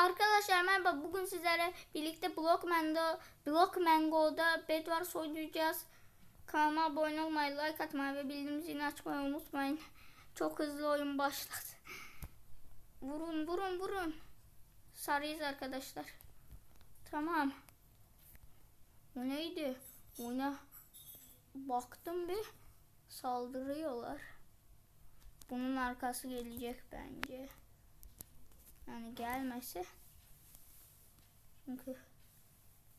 Arkadaşlar merhaba. Bugün sizlere birlikte Blockman'da Blockmango'da Bedwars oynayacağız. Kanalıma abone olmayı, like atmayı ve bildirim zilini açmayı unutmayın. Çok hızlı oyun başladı. Vurun vurun vurun. Sarıyız arkadaşlar. Tamam. Bu neydi? Oyuna baktım bir saldırıyorlar. Bunun arkası gelecek bence. Yani gelmese çünkü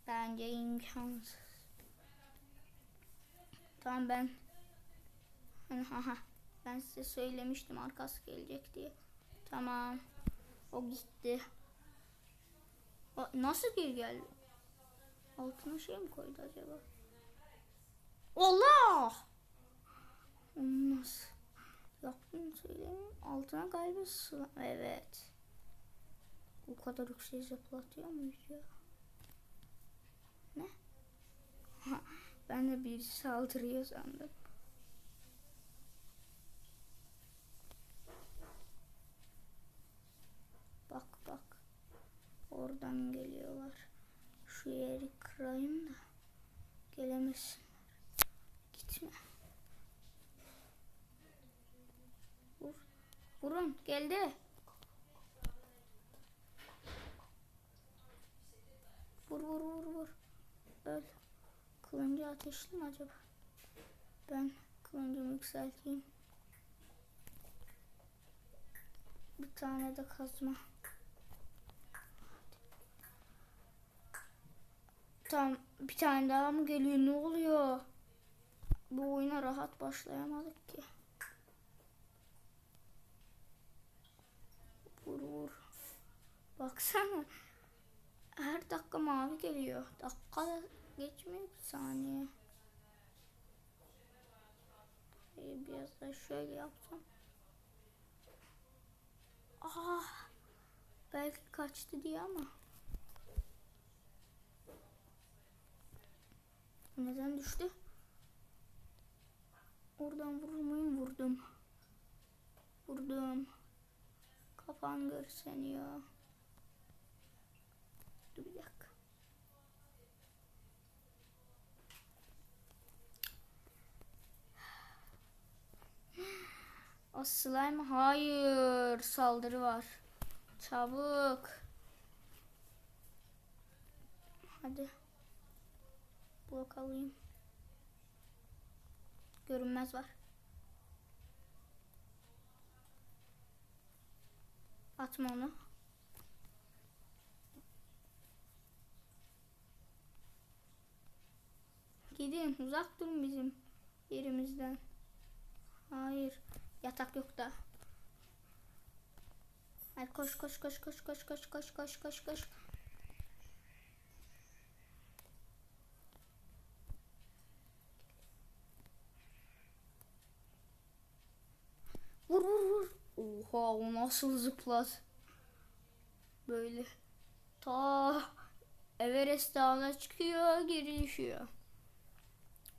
bence imkansız. Tamam ben hani aha ben size söylemiştim arkası gelecek diye. Tamam. O gitti. O nasıl geri geldi? Altına şey mi koydu acaba? Allah! Onu Nasıl? Yaptığını söyleyeyim. Altına galiba su. Evet. Bu kadar yüksek zıplatıyor muyuz ya? Ne? ben de birisi saldırıyor sandım. Bak bak. Oradan geliyorlar. Şu yeri kırayım da gelemesinler. Gitme. Vur. Vurun geldi. Vur vur vur vur. Öl. Kılıncı ateşli mi acaba? Ben kılıncımı yükselteyim. Bir tane de kazma. Tam bir tane daha mı geliyor? Ne oluyor? Bu oyuna rahat başlayamadık ki. Vur vur. Baksana. Dakika mavi geliyor. Dakika da geçmiyor bir saniye. Biraz da şöyle yapsam. Ah, belki kaçtı diye ama. Neden düştü? Oradan vurur muyum? Vurdum. Vurdum. Kafan görseniyor. Dur bir dakika. O slime hayır saldırı var. Çabuk. Hadi. Blok alayım. Görünmez var. Atma onu. Gidin uzak durun bizim yerimizden. Hayır. Yatak yok da. Hadi koş koş koş koş koş koş koş koş koş koş. Vur vur vur. Oha o nasıl zıpladı. Böyle. Ta Everest dağına çıkıyor geri düşüyor.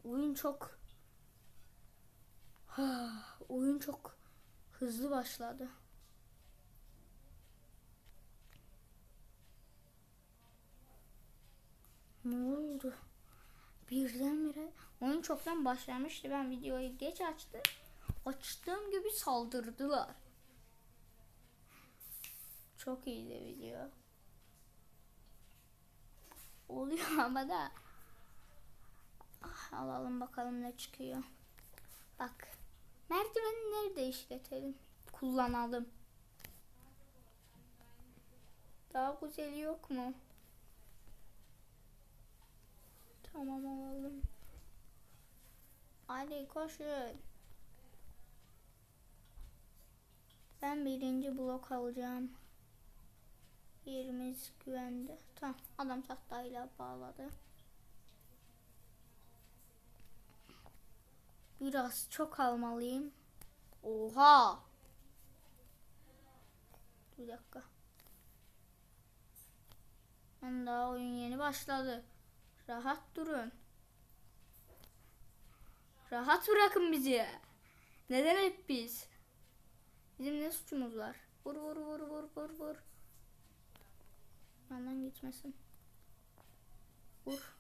Oyun çok oyun çok hızlı başladı. Ne oldu? Birdenbire oyun çoktan başlamıştı. Ben videoyu geç açtım. Açtığım gibi saldırdılar. Çok iyiydi video. Oluyor ama da. Alalım bakalım ne çıkıyor. Bak. Merdiveni nerede işletelim? Kullanalım. Daha güzeli yok mu? Tamam alalım. Hadi koşun. Ben birinci blok alacağım. Yerimiz güvende. Tamam adam tahtayla bağladı. Biraz çok almalıyım. Oha. Bir dakika. Ben daha oyun yeni başladı. Rahat durun. Rahat bırakın bizi. Neden hep biz? Bizim ne suçumuz var? Vur vur vur vur vur vur. Yandan gitmesin. Vur.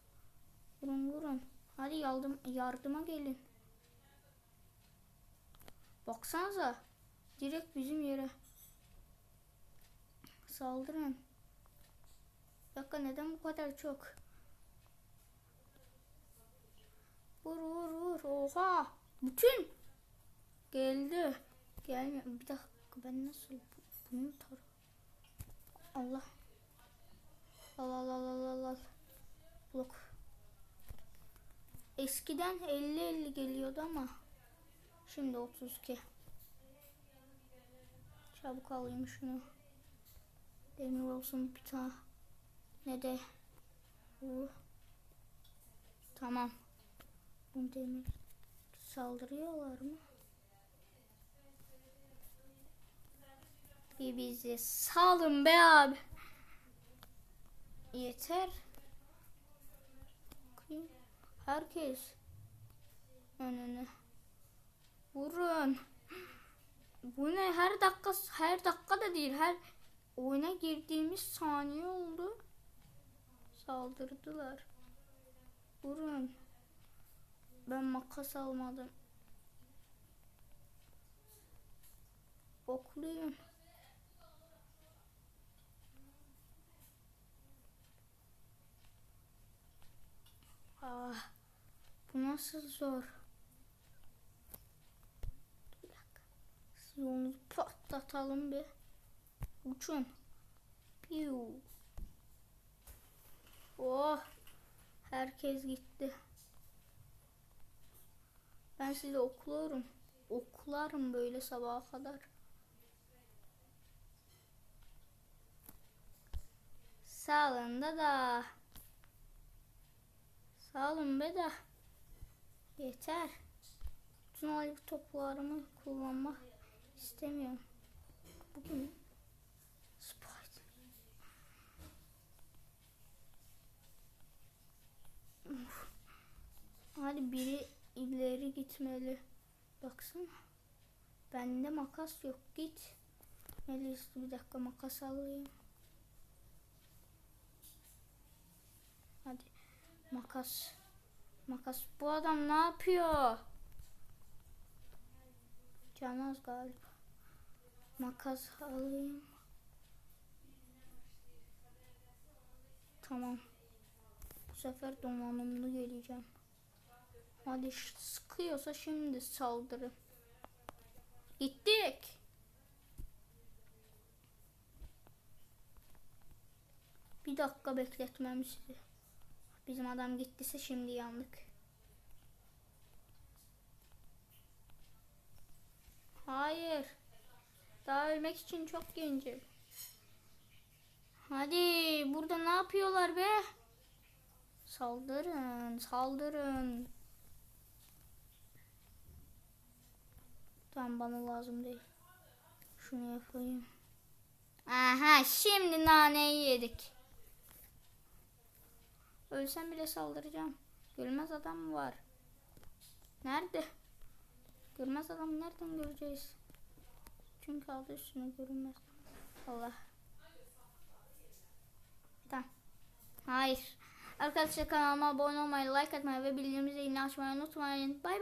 Vurun vurun. Hadi yardım, yardıma gelin. Baksanıza. Direkt bizim yere. Saldırın. Bir dakika neden bu kadar çok? Vur vur vur. Oha. Bütün. Geldi. Gelmiyor. Bir dakika ben nasıl bu- bunu tar Allah. Al al al al al al. Blok. Eskiden 50-50 geliyordu ama şimdi 32. Çabuk alayım şunu. Demir olsun bir tane. Ne de bu. Tamam. Bu demir saldırıyorlar mı? Bir bizi salın be abi. Yeter. Herkes önüne. Vurun. Bu ne her dakika her dakika da değil her oyuna girdiğimiz saniye oldu. Saldırdılar. Vurun. Ben makas almadım. Okluyum. Ah, bu nasıl zor? Bir dakika. Onu patlatalım bir. Uçun. Piu. Oh. Herkes gitti. Ben sizi okluyorum. Oklarım böyle sabaha kadar. Sağlığında da. Sağ olun be de. Yeter. Bütün alev toplarımı kullanmak istemiyorum. Bugün Spider. Hadi biri ileri gitmeli. Baksana. Bende makas yok. Git. Melis bir dakika makas alayım. Hadi. Makas. Makas. Bu adam ne yapıyor? Canaz galiba. Makas alayım. Tamam. Bu sefer donanımlı geleceğim. Hadi sıkıyorsa şimdi saldırı. Gittik. Bir dakika bekletmem sizi. Bizim adam gittiyse şimdi yandık. Hayır. Daha ölmek için çok gencim. Hadi burada ne yapıyorlar be? Saldırın, saldırın. Tamam bana lazım değil. Şunu yapayım. Aha şimdi naneyi yedik. Ölsem bile saldıracağım. Görmez adam var? Nerede? Görmez adam nereden göreceğiz? Çünkü adı üstüne görünmez. Allah. Tamam. Hayır. Arkadaşlar kanalıma abone olmayı, like atmayı ve bildirim zilini açmayı unutmayın. Bay bay.